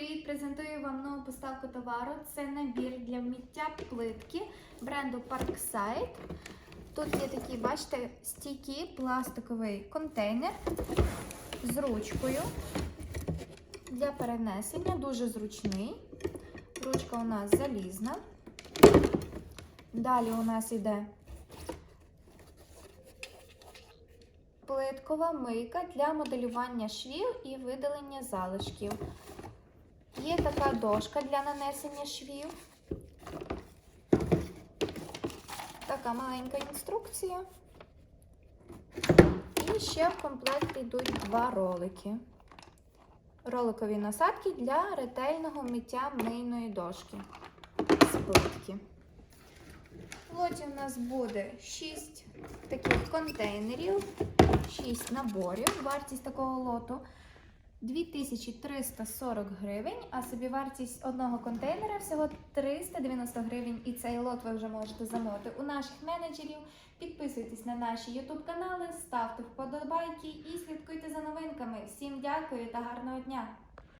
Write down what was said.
привіт! Презентую вам нову поставку товару. Це набір для вміття плитки бренду Parkside. Тут є такий, бачите, стійкий пластиковий контейнер з ручкою для перенесення. Дуже зручний. Ручка у нас залізна. Далі у нас йде плиткова мийка для моделювання швів і видалення залишків. Є така дошка для нанесення швів. Така маленька інструкція. І ще в комплект йдуть два ролики. Роликові насадки для ретельного миття мийної дошки з плитки. В лоті у нас буде 6 таких контейнерів, 6 наборів. Вартість такого лоту 2340 гривень, а собівартість одного контейнера всього 390 гривень. І цей лот ви вже можете замовити у наших менеджерів. Підписуйтесь на наші YouTube канали, ставте вподобайки і слідкуйте за новинками. Всім дякую та гарного дня!